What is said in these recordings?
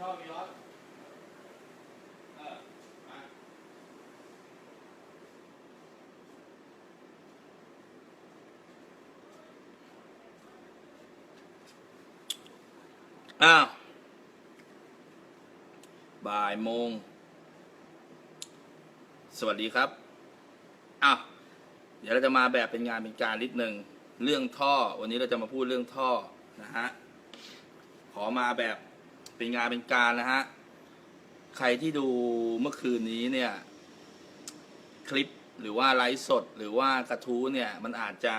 ท่อมีรถเออมาอ้าวบ่ายโมง สวัสดีครับอ้าวเดี๋ยวเราจะมาแบบเป็นงานเป็นการนิดหนึ่งเรื่องท่อ วันนี้เราจะมาพูดเรื่องท่อนะฮะขอมาแบบ เป็นงานเป็นการนะฮะ ใครที่ดูเมื่อคืนนี้เนี่ย คลิปหรือว่าไลฟ์สดหรือว่ากระทู้เนี่ย มันอาจจะ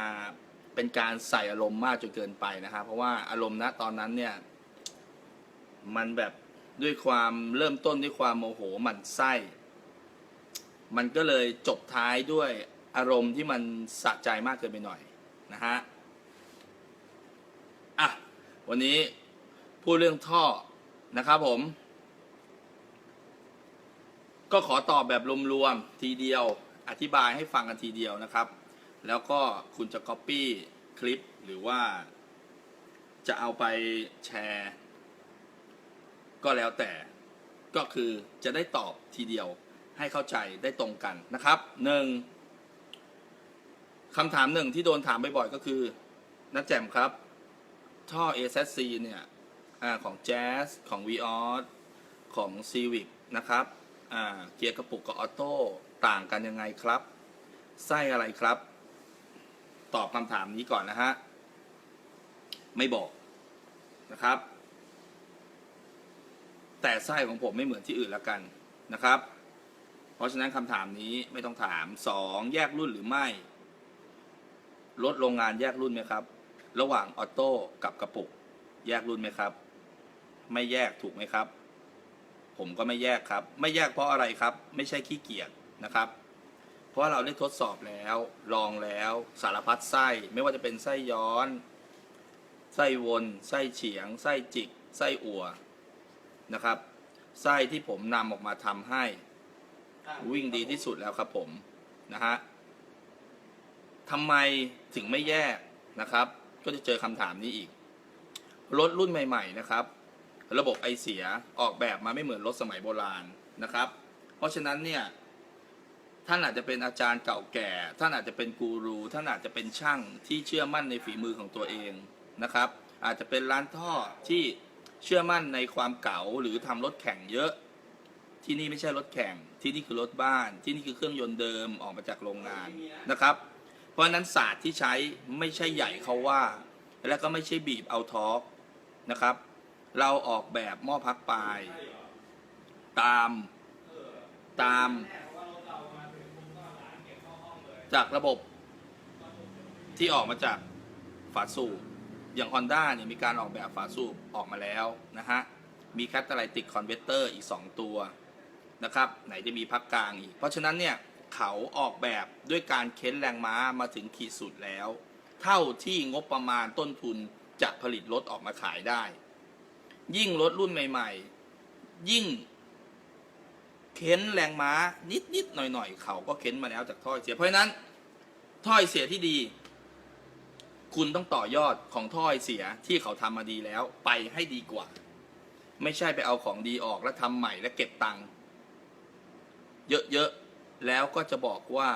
เป็นการใส่อารมณ์มากจนเกินไปนะครับเพราะว่าอารมณ์ณตอนนั้นเนี่ย มันแบบด้วยความเริ่มต้นด้วยความโมโหหมั่นไส้ มันก็เลยจบท้ายด้วยอารมณ์ที่มันสะใจมากเกินไปหน่อยนะฮะอะวันนี้พูดเรื่องท่อ นะครับผม ก็ขอตอบแบบรวมๆทีเดียว อธิบายให้ฟังกันทีเดียวนะครับ แล้วก็คุณจะ Copy คลิปหรือว่า จะเอาไปแชร์ ก็แล้วแต่ก็คือจะได้ตอบทีเดียวให้เข้าใจได้ตรงกันนะครับหนึ่งคำถามหนึ่งที่โดนถามบ่อยๆก็คือนัดแจ่มครับ ท่อ a s c เนี่ย อาของ Jazz ของ v ีออของ Civic นะครับอ่าเกียร์กระปุกกับออโต้ต่างกันยังไงครับ ไส้อะไรครับ ตอบคำถามนี้ก่อนนะฮะ ไม่บอกนะครับ แต่ไส้ของผมไม่เหมือนที่อื่นล้วกันนะครับ เพราะฉะนั้นคำถามนี้ไม่ต้องถามสองแยกรุ่นหรือไม่รถโรงงานแยกรุ่นไหมครับ ระหว่างออโต้กับกระปุก แยกรุ่นไหมครับ ไม่แยกถูกไหมครับ ผมก็ไม่แยกครับ ไม่แยกเพราะอะไรครับ ไม่ใช่ขี้เกียจนะครับ เพราะเราได้ทดสอบแล้ว ลองแล้วสารพัดไส้ ไม่ว่าจะเป็นไส้ย้อน ไส้วนไส้เฉียง ไส้จิก ไส้อั่วนะครับ ไส้ที่ผมนำออกมาทำให้ วิ่งดีที่สุดแล้วครับผมนะฮะทำไมถึงไม่แยกนะครับ ก็จะเจอคำถามนี้อีก รถรุ่นใหม่ ๆ นะครับ ระบบไอเสียออกแบบมาไม่เหมือนรถสมัยโบราณนะครับ เพราะฉะนั้นเนี่ยท่านอาจจะเป็นอาจารย์เก่าแก่ ท่านอาจจะเป็นกูรูท่านอาจจะเป็นช่างที่เชื่อมั่นในฝีมือของตัวเองนะครับ อาจจะเป็นร้านท่อที่เชื่อมั่นในความเก๋าหรือทำรถแข่งเยอะ ที่นี่ไม่ใช่รถแข่ง ที่นี่คือรถบ้าน ที่นี่คือเครื่องยนต์เดิมออกมาจากโรงงานนะครับ เพราะฉะนั้นศาสตร์ที่ใช้ไม่ใช่ใหญ่เขาว่า และก็ไม่ใช่บีบเอาทอร์กนะครับ เราออกแบบหม้อพักปลาย ตามตาม จากระบบที่ออกมาจากฝาสูบอย่าง Honda เนี่ยมีการออกแบบฝาสูบออกมาแล้วนะฮะ มีแคตตาไลติกคอนเวเตอร์อีก 2 ตัวนะครับ ไหนจะมีพักกลางอีก เพราะฉะนั้นเนี่ย เขาออกแบบด้วยการเค้นแรงม้ามาถึงขีดสุดแล้ว เท่าที่งบประมาณต้นทุนจะผลิตรถออกมาขายได้ ยิ่งรถรุ่นใหม่ ๆ ยิ่งเค้นแรงม้านิดๆหน่อยๆเขาก็เค้นมาแล้วจากท่อไอเสียเพราะนั้นท่อไอเสียที่ดี คุณต้องต่อยอดของท่อไอเสียที่เขาทำมาดีแล้วไปให้ดีกว่า ไม่ใช่ไปเอาของดีออกแล้วทำใหม่แล้วเก็บตังค์เยอะๆแล้วก็จะบอกว่า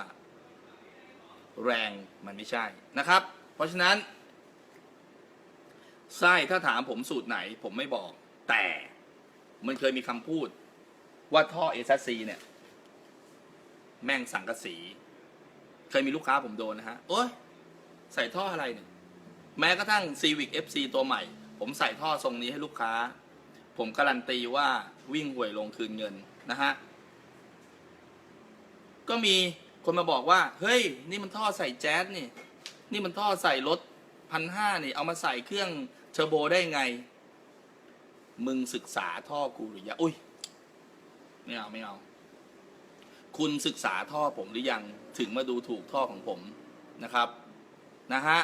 แรงมันไม่ใช่นะครับ เพราะฉะนั้น ไส้ถ้าถามผมสูตรไหน ผมไม่บอก แต่มันเคยมีคำพูด ว่าท่อเอซซีเนี่ย แม่งสังกะสี เคยมีลูกค้าผมโดนนะฮะ โอ้ยใส่ท่ออะไรเนี่ย แม้กระทั่ง Civic FC ตัวใหม่ ผมใส่ท่อทรงนี้ให้ลูกค้า ผมการันตีว่าวิ่งห่วยลงคืนเงินนะฮะ ก็มีคนมาบอกว่า เฮ้ย นี่มันท่อใส่แจ๊สนี่ นี่มันท่อใส่รถพันห้านี่ เอามาใส่เครื่อง เทอร์โบได้ไง มึงศึกษาท่อกูหรือยังอุ้ยไม่เอาไม่เอา คุณศึกษาท่อผมหรือยัง ถึงมาดูถูกท่อของผมนะครับ นะฮะ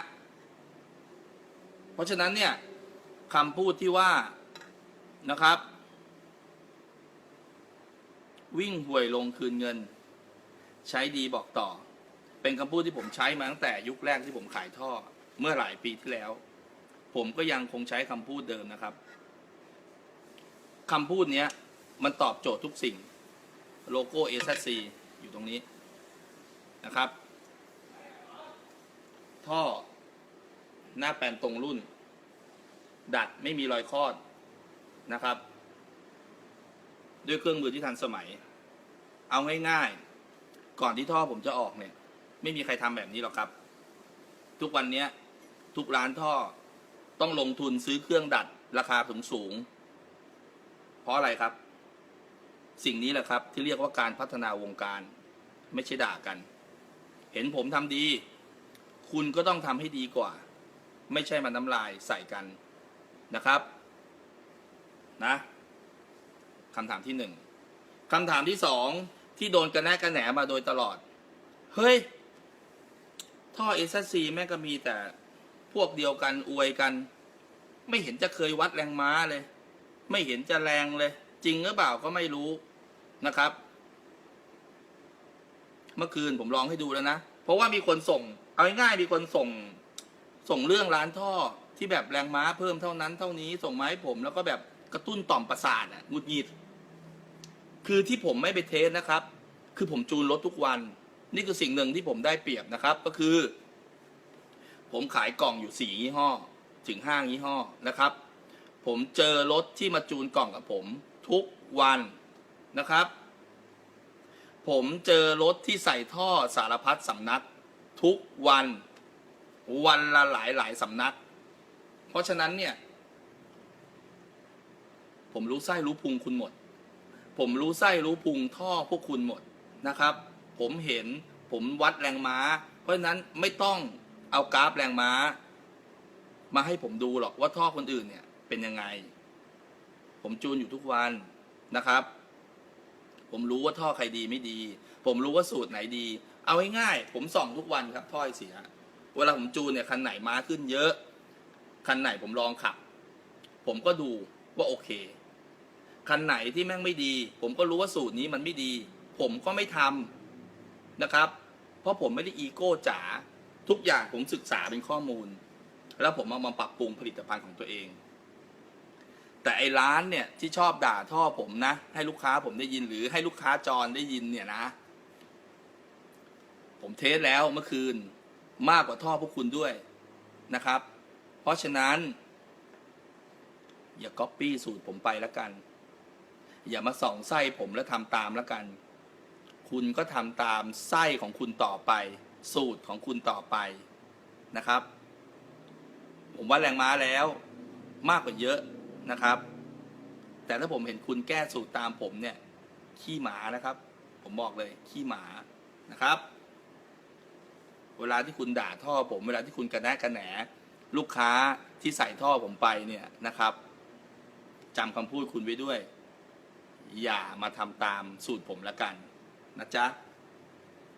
เพราะฉะนั้นเนี่ยคำพูดที่ว่านะครับ วิ่งห่วยลงคืนเงิน ใช้ดีบอกต่อ เป็นคำพูดที่ผมใช้มาตั้งแต่ยุคแรกที่ผมขายท่อ เมื่อหลายปีที่แล้ว ผมก็ยังคงใช้คำพูดเดิมนะครับคำพูดเนี้ยมันตอบโจทย์ทุกสิ่งโลโก้ SSC อยู่ตรงนี้นะครับ ท่อหน้าแปลนตรงรุ่น ดัดไม่มีรอยคอดนะครับ ด้วยเครื่องมือที่ทันสมัย เอาง่ายๆ ก่อนที่ท่อผมจะออกเนี่ย ไม่มีใครทำแบบนี้หรอกครับ ทุกวันนี้ทุกร้านท่อ ต้องลงทุนซื้อเครื่องดัดราคาสูงสูงๆเพราะอะไรครับ สิ่งนี้แหละครับที่เรียกว่าการพัฒนาวงการ ไม่ใช่ด่ากัน เห็นผมทำดี คุณก็ต้องทำให้ดีกว่า ไม่ใช่มาน้ำลายใส่กันนะครับนะคำถามที่หนึ่งคำถามที่สองที่โดนกระแนกกระแหนมาโดยตลอด เฮ้ย ท่อเอสซีแม่งก็มีแต่ พวกเดียวกันอวยกัน ไม่เห็นจะเคยวัดแรงม้าเลย ไม่เห็นจะแรงเลย จริงหรือเปล่าก็ไม่รู้นะครับ เมื่อคืนผมลองให้ดูแล้วนะ เพราะว่ามีคนส่ง เอาง่ายๆมีคนส่ง ส่งเรื่องร้านท่อที่แบบแรงม้าเพิ่มเท่านั้นเท่านี้ส่งมาให้ผม แล้วก็แบบกระตุ้นต่อมประสาทอะหงุดหงิด คือที่ผมไม่ไปเทสนะครับ คือผมจูนรถทุกวัน นี่คือสิ่งหนึ่งที่ผมได้เปรียบนะครับ ก็คือ ผมขายกล่องอยู่สี่ยี่ห้อ ถึงห้ายี่ห้อนะครับ ผมเจอรถที่มาจูนกล่องกับผม ทุกวันนะครับ ผมเจอรถที่ใส่ท่อสารพัดสำนัก ทุกวัน วันละหลายหลายสำนัก เพราะฉะนั้นเนี่ย ผมรู้ไส้รู้พุงคุณหมด ผมรู้ไส้รู้พุงท่อพวกคุณหมดนะครับ ผมเห็นผมวัดแรงม้า เพราะฉะนั้นไม่ต้อง เอากราฟแรงม้า มาให้ผมดูหรอกว่าท่อคนอื่นเนี่ย เป็นยังไง ผมจูนอยู่ทุกวันนะครับ ผมรู้ว่าท่อใครดีไม่ดี ผมรู้ว่าสูตรไหนดี เอาง่ายๆผมส่องทุกวันครับท่อไอเสีย เวลาผมจูนเนี่ยคันไหนม้าขึ้นเยอะ คันไหนผมลองขับ ผมก็ดูว่าโอเค คันไหนที่แม่งไม่ดี ผมก็รู้ว่าสูตรนี้มันไม่ดี ผมก็ไม่ทำนะครับ เพราะผมไม่ได้อีโก้จ๋า ทุกอย่างผมศึกษาเป็นข้อมูล แล้วผมเอามาปรับปรุงผลิตภัณฑ์ของตัวเอง แต่ไอ้ร้านเนี่ยที่ชอบด่าท่อผมนะ ให้ลูกค้าผมได้ยินหรือให้ลูกค้าจรได้ยินเนี่ยนะ ผมเทสแล้วเมื่อคืนมากกว่าท่อพวกคุณด้วยนะครับ เพราะฉะนั้น อย่าก๊อปปี้สูตรผมไปแล้วกัน อย่ามาส่องไส้ผมแล้วทำตามแล้วกัน คุณก็ทำตามไส้ของคุณต่อไป สูตรของคุณต่อไปนะครับ ผมว่าแรงม้าแล้วมากกว่าเยอะนะครับ แต่ถ้าผมเห็นคุณแก้สูตรตามผมเนี่ย ขี้หมานะครับ ผมบอกเลยขี้หมานะครับ เวลาที่คุณด่าท่อผม เวลาที่คุณกระแนะกระแหนลูกค้าที่ใส่ท่อผมไปเนี่ยนะครับจำคำพูดคุณไว้ด้วย อย่ามาทำตามสูตรผมละกันนะจ๊ะ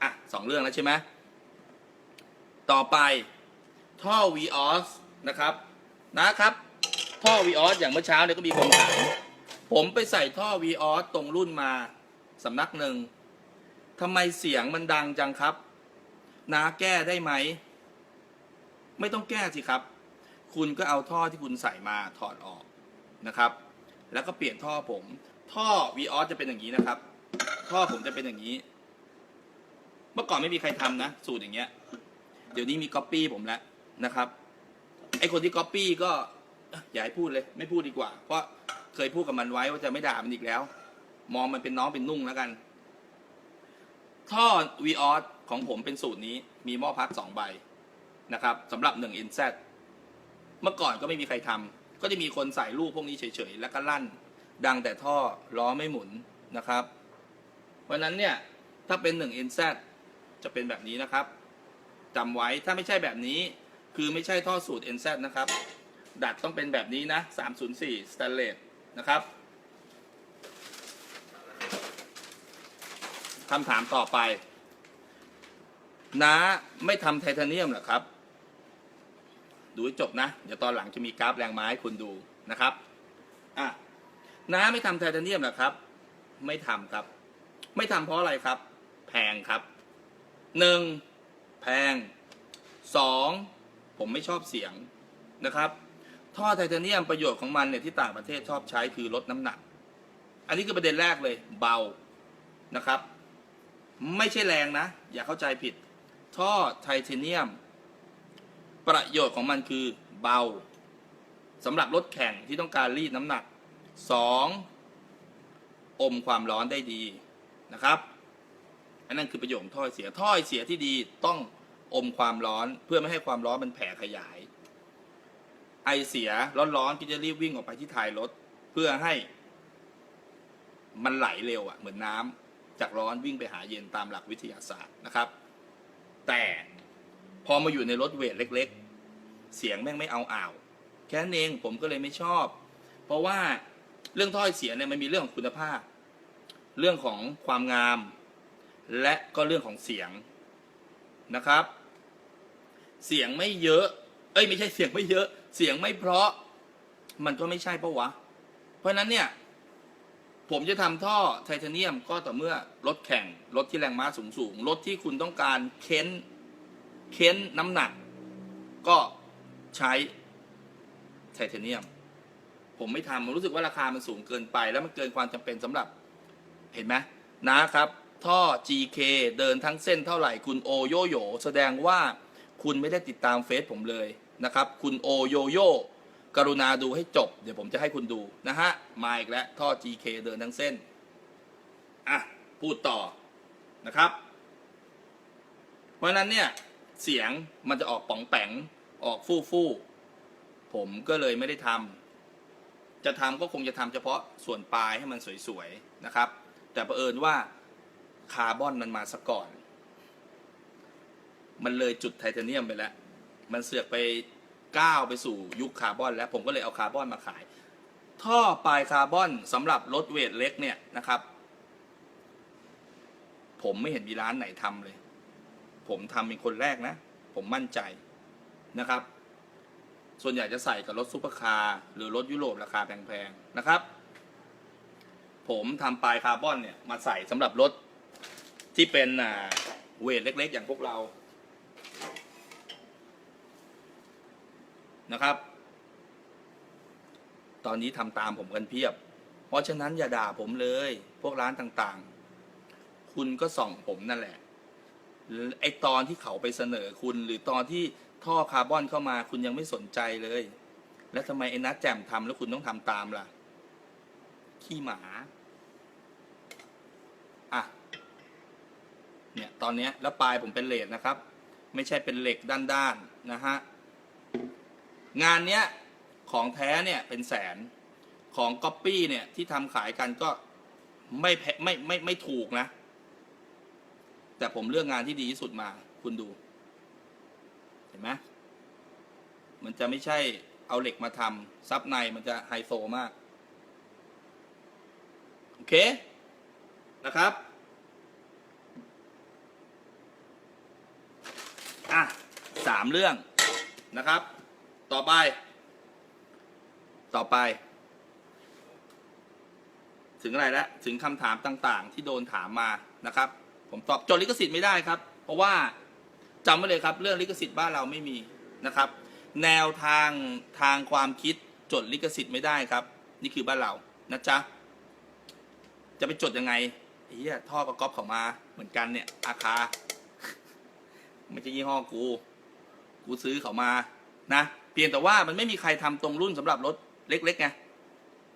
อะสองเรื่องแล้วใช่ไหม ต่อไปท่อ VOS นะครับนะครับ ท่อ VOS อย่างเมื่อเช้าเนี่ยก็มีคนถามผมไปใส่ท่อ VOS ตรงรุ่นมาสำนักหนึ่งทำไมเสียงมันดังจังครับน้าแก้ได้ไหม ไม่ต้องแก้สิครับ คุณก็เอาท่อที่คุณใส่มาถอดออกนะครับ แล้วก็เปลี่ยนท่อผม ท่อ VOS จะเป็นอย่างนี้นะครับ ท่อผมจะเป็นอย่างนี้ เมื่อก่อนไม่มีใครทำนะ สูตรอย่างเงี้ย เดี๋ยวนี้มีก๊อปปี้ผมแล้วนะครับ ไอคนที่ก๊อปปี้ก็อย่าให้พูดเลย ไม่พูดดีกว่า เพราะเคยพูดกับมันไว้ว่าจะไม่ด่ามันอีกแล้ว มองมันเป็นน้องเป็นนุ่งแล้วกัน ท่อ v ีออของผมเป็นสูตรนี้ มีหม้อพักสองใบนะครับสำหรับหนึ่ง NZ เมื่อก่อนก็ไม่มีใครทำก็จะมีคนใส่รูปพวกนี้เฉยๆ แล้วก็ลั่น ดังแต่ท่อล้อไม่หมุนนะครับ เพราะนั้นเนี่ย ถ้าเป็นหนึ่ง NZ จะเป็นแบบนี้นะครับ จำไว้ถ้าไม่ใช่แบบนี้ คือไม่ใช่ท่อสูตร NZ นะครับ ดัดต้องเป็นแบบนี้นะ 304 Stainless นะครับคำถามต่อไปน้าไม่ทำไทเทเนียมหรอครับ ดูให้จบนะ เดี๋ยวตอนหลังจะมีกราฟแรงไม้ให้คุณดูนะครับอะน้าไม่ทำไทเทเนียมหรอครับ ไม่ทำครับ ไม่ทำเพราะอะไรครับ แพงครับหนึ่ง แพงสองผมไม่ชอบเสียงนะครับ ท่อไทเทเนียมประโยชน์ของมันเนี่ยที่ต่างประเทศชอบใช้คือลดน้ำหนัก อันนี้คือประเด็นแรกเลยเบานะครับ ไม่ใช่แรงนะ อย่าเข้าใจผิด ท่อไทเทเนียม ประโยชน์ของมันคือเบาสำหรับรถแข่งที่ต้องการรีดน้ำหนัก 2. อมความร้อนได้ดีนะครับ นนั้นคือประโยชน์ท่อไอเสียท่อไอเสียที่ดีต้องอมความร้อนเพื่อไม่ให้ความร้อนมันแผ่ขยาย ไอเสียร้อนๆที่จะรีบวิ่งออกไปที่ท้ายรถ เพื่อให้ มันไหลเร็วอะ่ะ เหมือนน้ำจากร้อนวิ่งไปหาเย็นตามหลักวิทยาศาสตร์นะครับ แต่พอมาอยู่ในรถเวทเล็ก ๆ เสียงแม่งไม่เอาอ่าวแค่นั้นเองผมก็เลยไม่ชอบ เพราะว่าเรื่องถ้อยเสียเนี่ยมันมีเรื่องของคุณภาพ เรื่องของความงาม และก็เรื่องของเสียงนะครับ เสียงไม่เยอะ เอ้ยไม่ใช่เสียงไม่เยอะ เสียงไม่เพราะ มันก็ไม่ใช่ปะวะ เพราะฉะนั้นเนี่ย ผมจะทำท่อไทเทเนียมก็ต่อเมื่อรถแข่ง รถที่แรงม้าสูงสูงรถที่คุณต้องการเค้น เค้นน้ำหนัก ก็ใช้ไทเทเนียม ผมไม่ทำผมรู้สึกว่าราคามันสูงเกินไป แล้วมันเกินความจำเป็นสำหรับ เห็นไหมนะครับ ท่อ GK เดินทั้งเส้นเท่าไหร่คุณโอโยโยแสดงว่าคุณไม่ได้ติดตามเฟซผมเลยนะครับ คุณโอโยโยกรุณาดูให้จบ เดี๋ยวผมจะให้คุณดูนะฮะ มาอีกแล้ว ท่อ GK เดินทั้งเส้น อะ พูดต่อนะครับ เพราะนั้นเนี่ย เสียงมันจะออกป๋องแปงออกฟู่ฟู่ผมก็เลยไม่ได้ทำจะทำก็คงจะทำเฉพาะส่วนปลายให้มันสวยๆนะครับ แต่ประเผอิญว่า คาร์บอนมันมาซะก่อน มันเลยจุดไทเทเนียมไปแล้ว มันเสือกไปก้าวไปสู่ยุคคาร์บอน แล้วผมก็เลยเอาคาร์บอนมาขาย ท่อปลายคาร์บอนสำหรับรถเวทเล็กเนี่ยนะครับ ผมไม่เห็นมีร้านไหนทำเลย ผมทำเป็นคนแรกนะ ผมมั่นใจนะครับ ส่วนใหญ่จะใส่กับรถซุปเปอร์คาร์หรือรถยุโรปราคาแพงๆนะครับผมทำปลายคาร์บอนเนี่ยมาใส่สำหรับรถ ที่เป็นเวทเล็กๆ อย่างพวกเรานะครับ ตอนนี้ทำตามผมกันเพียบ เพราะฉะนั้นอย่าด่าผมเลย พวกร้านต่างๆ คุณก็ส่องผมนั่นแหละไอตอนที่เขาไปเสนอคุณหรือตอนที่ท่อคาร์บอนเข้ามาคุณยังไม่สนใจเลย แล้วทำไมไอ้นัดแจมทำแล้วคุณต้องทำตามล่ะ ขี้หมา อะ เนี่ยตอนนี้แล้วปลายผมเป็นเลดนะครับ ไม่ใช่เป็นเหล็กด้านๆนะฮะงานเนี้ยของแท้เนี่ยเป็นแสนของก๊อปปี้เนี่ยที่ทำขายกันก็ไม่แพไม่ไม่ไม่ถูกนะ แต่ผมเลือกงานที่ดีที่สุดมา คุณดู เห็นไหมมันจะไม่ใช่เอาเหล็กมาทำซับในมันจะไฮโซมาก โอเค นะครับ อะสามเรื่องนะครับ ต่อไป ต่อไป ถึงอะไรแล้วถึงคำถามต่างๆ ที่โดนถามมานะครับ ผมตอบจดลิขสิทธิ์ไม่ได้ครับ เพราะว่าจำไว้เลยครับ เรื่องลิขสิทธิ์บ้านเราไม่มีนะครับ แนวทางทางความคิดจดลิขสิทธิ์ไม่ได้ครับ นี่คือบ้านเรานะจ๊ะจะไปจดยังไงอ้เหี้ยท่อประกอบเขามาเหมือนกันเนี่ยอาคา ไม่ใช่ยี่ห้อกู กูซื้อเขามานะ เพียงแต่ว่ามันไม่มีใครทำตรงรุ่นสำหรับรถเล็กๆไง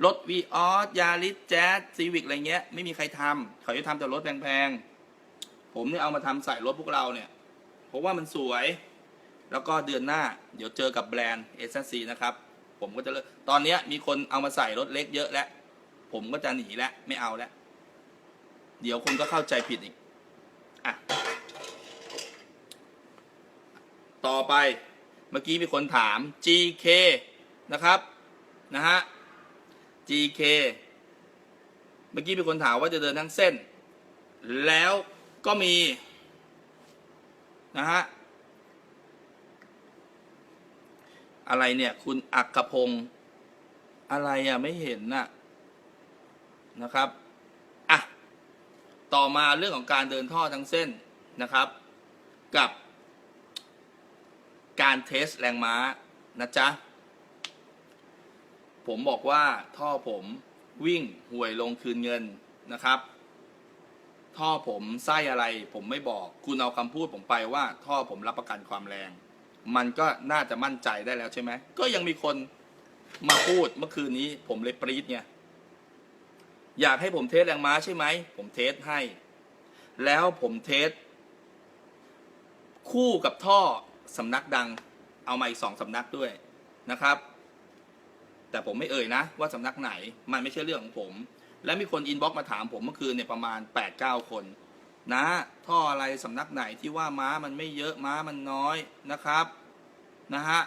รถวีออสยาริสแจ๊สซีวิกอะไรเงี้ย ไม่มีใครทำเขาจะทำแต่รถแพงๆ ผมเนี่ยเอามาทำใส่รถพวกเราเนี่ย เพราะว่ามันสวย แล้วก็เดือนหน้า เดี๋ยวเจอกับแบรนด์เอสซีนะครับ ผมก็จะเลิกตอนเนี้ยมีคนเอามาใส่รถเล็กเยอะแล้ว ผมก็จะหนีแล้วไม่เอาแล้ว เดี๋ยวคนก็เข้าใจผิดอีก อะ ต่อไป เมื่อกี้มีคนถาม GK นะครับ นะฮะ GK เมื่อกี้มีคนถามว่าจะเดินทั้งเส้น แล้วก็มี นะฮะ อะไรเนี่ย คุณอักกพงศ์อะไรอะ ไม่เห็นน่ะ นะครับ อะ ต่อมาเรื่องของการเดินท่อทั้งเส้นนะครับ กับ การเทสแรงม้านะจ๊ะ ผมบอกว่าท่อผมวิ่งห่วยลงคืนเงินนะครับ ท่อผมไส้อะไรผมไม่บอกคุณเอาคำพูดผมไปว่า ท่อผมรับประกันความแรง มันก็น่าจะมั่นใจได้แล้วใช่ไหม ก็ยังมีคนมาพูดเมื่อคืนนี้ผมเลยปรี๊ดไงอยากให้ผมเทสแรงม้าใช่ไหม ผมเทสให้ แล้วผมเทสคู่กับท่อ สำนักดังเอามาอีกสองสำนักด้วยนะครับ แต่ผมไม่เอ่ยนะ ว่าสำนักไหนมันไม่ใช่เรื่องของผม และมีคนอินบ็อกมาถามผมเมื่อคืนเนี่ยประมาณ 8-9 คน นะ ท่ออะไรสำนักไหนที่ว่าม้ามันไม่เยอะม้ามันน้อยนะครับนะฮะ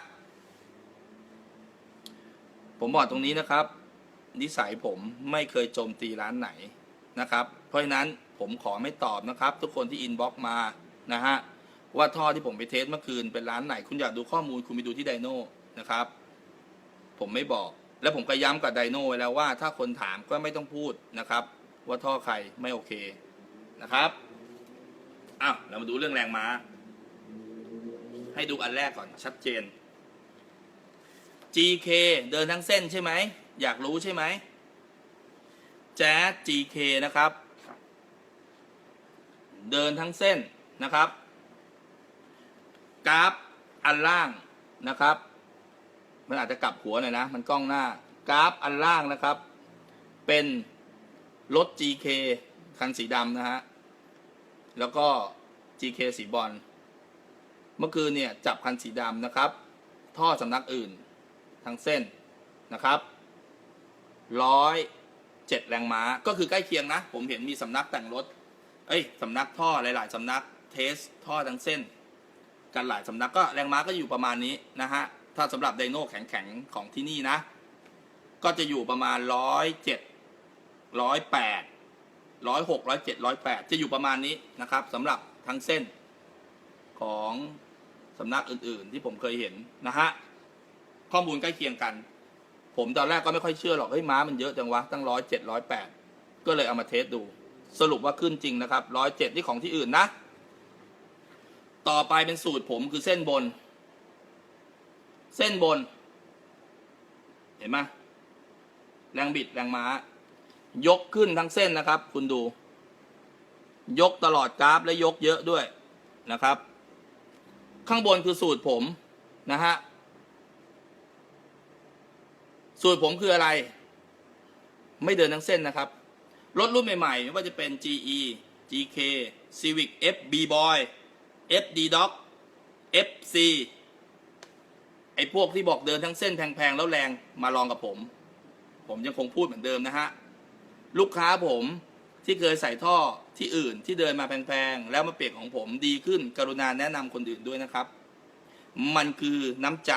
ผมบอกตรงนี้นะครับ นิสัยผมไม่เคยโจมตีร้านไหนนะครับ เพราะฉะนั้นผมขอไม่ตอบนะครับ ทุกคนที่อินบ็อกมานะฮะ ว่าท่อที่ผมไปเทสเมื่อคืนเป็นร้านไหน คุณอยากดูข้อมูลคุณไปดูที่ไดโน่นะครับ ผมไม่บอก และผมก็ย้ำกับไดโน่ไว้แล้วว่าถ้าคนถามก็ไม่ต้องพูดนะครับ ว่าท่อใครไม่โอเคนะครับอ้าวเรามาดูเรื่องแรงม้า ให้ดูอันแรกก่อนชัดเจน GK เดินทั้งเส้นใช่ไหม อยากรู้ใช่ไหมแจ๊ส GK นะครับ เดินทั้งเส้นนะครับ กราฟอันล่างนะครับ มันอาจจะกลับหัวหน่อยนะ มันกล้องหน้ากราฟอันล่างนะครับ เป็นรถ GK คันสีดำนะฮะ แล้วก็ GK สีบอล เมื่อคืนเนี่ยจับคันสีดำนะครับ ท่อสำนักอื่นทั้งเส้นนะครับร้อยเจ็ดแรงม้า ก็คือใกล้เคียงนะ ผมเห็นมีสำนักแต่งรถ เอ้ยสำนักท่อหลาย ๆสำนักเทสท่อทั้งเส้น กันหลายสำนักก็แรงม้าก็อยู่ประมาณนี้นะฮะ ถ้าสำหรับไดโน่แข็งๆ ของที่นี่นะ ก็จะอยู่ประมาณร้อยเจ็ดร้อยแปดร้อยหกร้อยเจ็ดร้อยแปดจะอยู่ประมาณนี้นะครับสำหรับทั้งเส้นของสำนักอื่นๆ ที่ผมเคยเห็นนะฮะ ข้อมูลใกล้เคียงกัน ผมตอนแรกก็ไม่ค่อยเชื่อหรอกเฮ้ยม้ามันเยอะจังวะตั้งร้อยเจ็ดร้อยแปดก็เลยเอามาเทสดู สรุปว่าขึ้นจริงนะครับร้อยเจ็ดที่ของที่อื่นนะ ต่อไปเป็นสูตรผมคือเส้นบน เส้นบน เห็นไหมแรงบิดแรงม้า ยกขึ้นทั้งเส้นนะครับ คุณดู ยกตลอดกราฟและยกเยอะด้วยนะครับ ข้างบนคือสูตรผมนะฮะสูตรผมคืออะไร ไม่เดินทั้งเส้นนะครับ รถรุ่นใหม่ๆไม่ว่าจะเป็น GE GK Civic FB Boy FD Doc FC ไอ้พวกที่บอกเดินทั้งเส้นแพงๆแล้วแรงมาลองกับผม ผมยังคงพูดเหมือนเดิมนะฮะ ลูกค้าผมที่เคยใส่ท่อที่อื่นที่เดินมาแพงๆ แล้วมาเปลี่ยนของผมดีขึ้น กรุณาแนะนำคนอื่นด้วยนะครับ มันคือน้ำใจ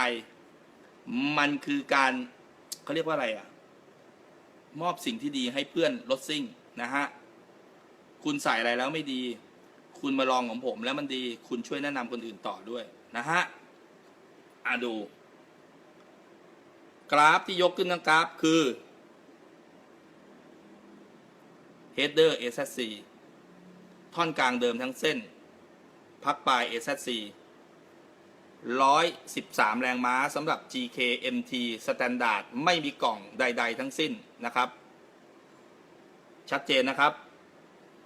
มันคือการเขาเรียกว่าอะไรอะ มอบสิ่งที่ดีให้เพื่อนรถซิ่งนะฮะ คุณใส่อะไรแล้วไม่ดี คุณมาลองของผมแล้วมันดีคุณช่วยแนะนำคนอื่นต่อด้วยนะฮะอะดู กราฟที่ยกขึ้นทั้งกราฟคือ header SSC ท่อนกลางเดิมทั้งเส้น พักปลาย SSC 113 แรงม้าสำหรับ GK MT Standard ไม่มีกล่องใด ๆ ทั้งสิ้นนะครับ ชัดเจนนะครับ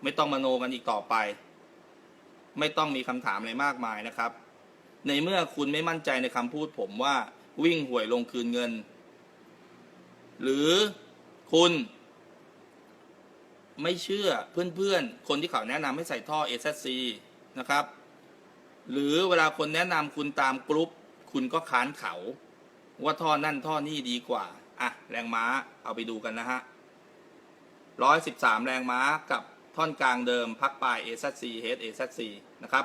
ไม่ต้องมโนกันอีกต่อไป ไม่ต้องมีคำถามอะไรมากมายนะครับ ในเมื่อคุณไม่มั่นใจในคำพูดผมว่าวิ่งหวยลงคืนเงิน หรือคุณไม่เชื่อเพื่อนๆ คนที่เขาแนะนำให้ใส่ท่อ SSC นะครับ หรือเวลาคนแนะนำคุณตามกรุ๊ป คุณก็ค้านเขา ว่าท่อนั่นท่อนี่ดีกว่า อะ แรงม้าเอาไปดูกันนะฮะร้อยสิบสามแรงม้ากับ ท่อนกลางเดิมพักปลาย SSC Head SSC นะครับ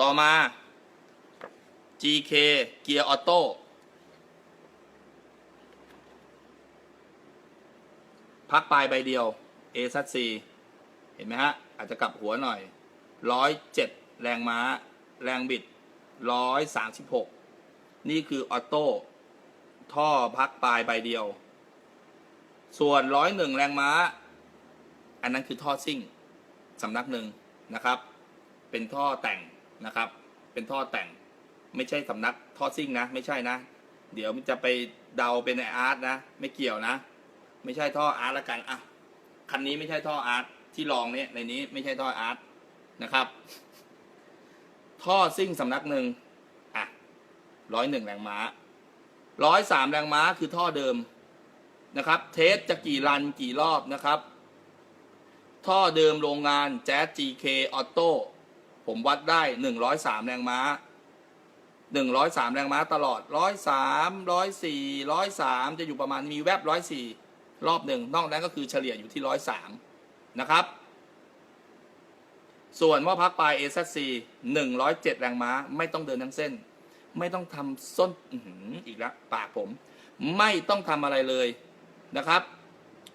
ต่อมา GK เกียร์ออโต้พักปลายใบเดียว A ซัด C เห็นไหมฮะ อาจจะกลับหัวหน่อยร้อยเจ็ดแรงม้า แรงบิดร้อยสามสิบหกนี่คือออโต้ท่อพักปลายใบเดียว ส่วนร้อยหนึ่งแรงม้า อันนั้นคือท่อซิ่งสำนักหนึ่งนะครับ เป็นท่อแต่งนะครับ เป็นท่อแต่งไม่ใช่สำนักท่อซิ่งนะ ไม่ใช่นะ เดี๋ยวมันจะไปเดาเป็นไออาร์ตนะ ไม่เกี่ยวนะ ไม่ใช่ท่ออาร์ตละกันอะคันนี้ไม่ใช่ท่ออาร์ตที่ลองเนี่ยในนี้ไม่ใช่ท่ออาร์ตนะครับ ท่อซิ่งสำนักหนึ่งอะร้อยหนึ่งแรงม้าร้อยสามแรงม้าคือท่อเดิม นะครับ เทสจะกี่รันกี่รอบนะครับ ท่อเดิมโรงงานแจ๊ส GK ออโต้ผมวัดได้หนึ่งร้อยสามแรงม้าหนึ่งร้อยสามแรงม้าตลอดร้อยสามร้อยสี่ร้อยสามจะอยู่ประมาณมีแวบร้อยสี่รอบหนึ่ง นอกนั้นก็คือเฉลี่ยอยู่ที่ร้อยสามนะครับ ส่วนหม้อพักปลาย AZC 107 แรงม้า ไม่ต้องเดินทั้งเส้น ไม่ต้องทำส้นออีกแล้วปากผม ไม่ต้องทำอะไรเลย นะครับ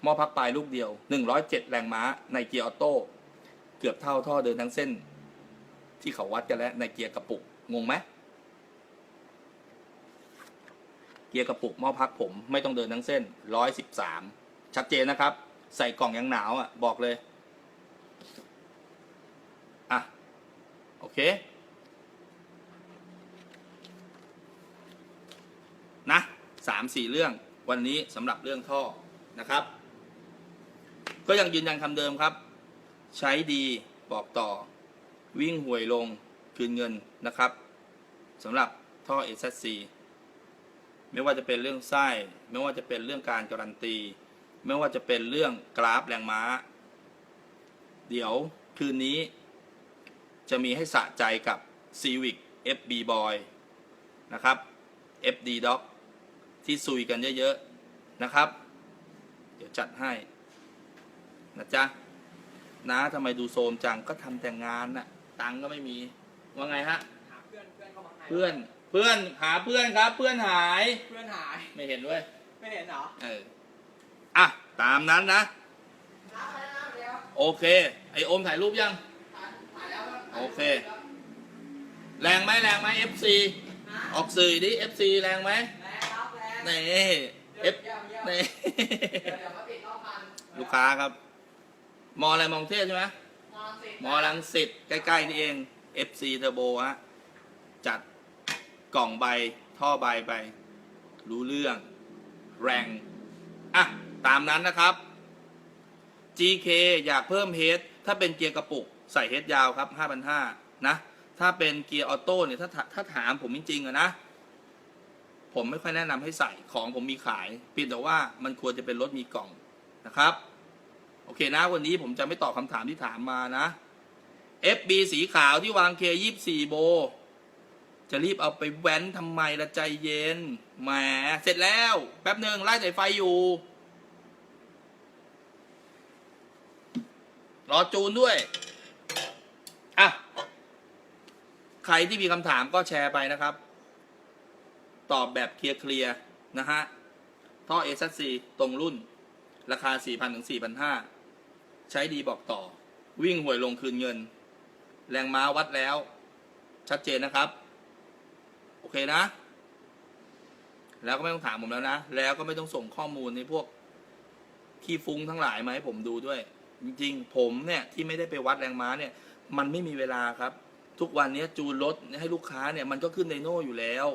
หม้อพักปลายลูกเดียว 107 แรงม้าในเกียร์ออโต้เกือบเท่าท่อเดินทั้งเส้น ที่เขาวัดกันแล้วในเกียร์กระปุกงงไหมเกียร์กระปุกหม้อพักผมไม่ต้องเดินทั้งเส้น 113 ชัดเจนนะครับ ใส่กล่องยังหนาวอะบอกเลยอะโอเคนะสามสี่เรื่อง วันนี้สำหรับเรื่องท่อนะครับ ก็ยังยืนยันคำเดิมครับ ใช้ดีบอกต่อ วิ่งห่วยลงคืนเงินนะครับสำหรับท่อ SSC ไม่ว่าจะเป็นเรื่องไส้ ไม่ว่าจะเป็นเรื่องการการันตี ไม่ว่าจะเป็นเรื่องกราฟแรงม้า เดี๋ยวคืนนี้ จะมีให้สะใจกับ Civic FB Boy นะครับ FD Dog ที่ซุยกันเยอะๆนะครับ เดี๋ยวจัดให้นะจ๊ะนะทำไมดูโซมจังก็ทำแต่งงานน่ะ ตังค์ก็ไม่มี ว่าไงฮะ หาเพื่อนเพื่อนเข้ามาให้เพื่อนเพื่อนหาเพื่อนครับ เพื่อนหาย เพื่อนหาย ไม่เห็นด้วยไม่เห็นเหรอเอออะตามนั้นนะโอเค ไอโอมถ่ายรูปยังโอเค แรงไหมแรงไหม FC ออกสื่อดิ FC แรงไหม นี่เยี่ย F มเยี่ยมเยี่ยมนี่เดี๋ยวเดี๋ยวมาติดรอบพันลูกค้าครับ มออะไรมองเทพใช่ไหมมองสิมอลังสิตใกล้ๆนี่เอง FC Turbo ฮะจัดกล่องใบท่อใบไป รู้เรื่อง แรงอะ ตามนั้นนะครับ GK อยากเพิ่มเฮดถ้าเป็นเกียร์กระปุก ใส่เฮดยาวครับ 5,500นะ ถ้าเป็นเกียร์ออโต้เนี่ยถ้าถถ้าถามผมจริงๆอะนะ ผมไม่ค่อยแนะนำให้ใส่ของผมมีขายเพียงแต่ว่ามันควรจะเป็นรถมีกล่องนะครับ โอเคนะ วันนี้ผมจะไม่ตอบคำถามที่ถามมานะ FB สีขาวที่วางเค24โบ จะรีบเอาไปแว้นทำไมละใจเย็นแหมเสร็จแล้วแป๊บหนึ่งไล่สายไฟอยู่ รอจูนด้วยอะใครที่มีคำถามก็แชร์ไปนะครับ ตอบแบบเคลียร์ๆนะฮะ ท่อ s อ c ตรงรุ่น ราคา 4,000ถึง4,500 ใช้ดีบอกต่อ วิ่งหวยลงคืนเงิน แรงม้าวัดแล้ว ชัดเจนนะครับ โอเคนะ แล้วก็ไม่ต้องถามผมแล้วนะ แล้วก็ไม่ต้องส่งข้อมูลในพวกขี้ฟุ้งทั้งหลายมาให้ผมดูด้วย จริงๆ ผมเนี่ยที่ไม่ได้ไปวัดแรงม้าเนี่ย มันไม่มีเวลาครับ ทุกวันนี้จูนรถให้ลูกค้าเนี่ยมันก็ขึ้นไดโน่อยู่แล้ว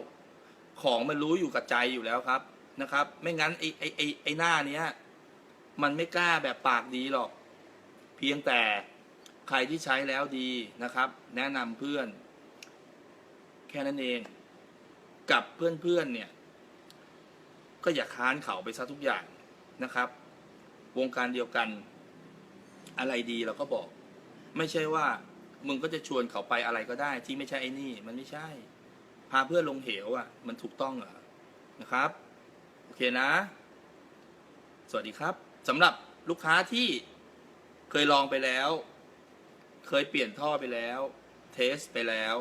ของมันรู้อยู่กับใจอยู่แล้วครับนะครับ ไม่งั้นไอ้ไอ้ไอ้ไอ้หน้าเนี้ย มันไม่กล้าแบบปากดีหรอก เพียงแต่ใครที่ใช้แล้วดีนะครับ แนะนำเพื่อน แค่นั้นเอง กับเพื่อนๆเนี่ย ก็อย่าค้านเขาไปซะทุกอย่างนะครับ วงการเดียวกัน อะไรดีเราก็บอก ไม่ใช่ว่ามึงก็จะชวนเขาไปอะไรก็ได้ ที่ไม่ใช่ไอ้นี่ มันไม่ใช่าเพื่อนลงเหวอะ มันถูกต้องเหรอนะครับ โอเคนะ สวัสดีครับสำหรับลูกค้าที่เคยลองไปแล้ว เคยเปลี่ยนท่อไปแล้ว เทสไปแล้ว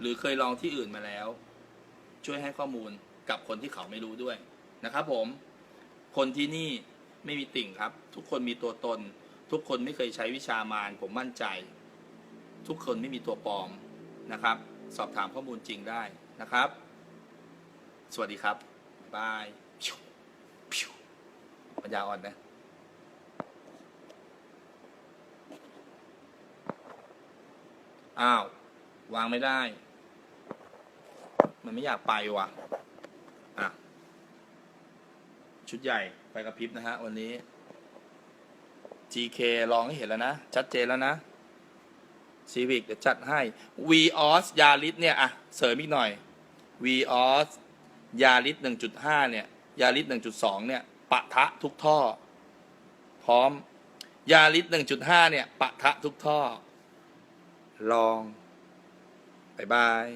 หรือเคยลองที่อื่นมาแล้ว ช่วยให้ข้อมูลกับคนที่เขาไม่รู้ด้วยนะครับ ผม คนที่นี่ไม่มีติ่งครับ ทุกคนมีตัวตน ทุกคนไม่เคยใช้วิชามารผมมั่นใจ ทุกคนไม่มีตัวปลอม นะครับ สอบถามข้อมูลจริงได้นะครับ สวัสดีครับบายพิวพิวปัญญาอ่อนนะอ้าว วางไม่ได้ มันไม่อยากไปว่ะ อะ ชุดใหญ่ไฟกระพริบนะฮะ วันนี้ GK ลองให้เห็นแล้วนะ ชัดเจนแล้วนะ ซีวิกเดี๋ยวจัดให้ Vios ยาริสเนี่ยอะเสริมอีกหน่อย Vios ยาริส1.5เนี่ยยาริส1.2เนี่ยปะทะทุกท่อ พร้อมยาริส1.5เนี่ยปะทะทุกท่อ ลองบายบาย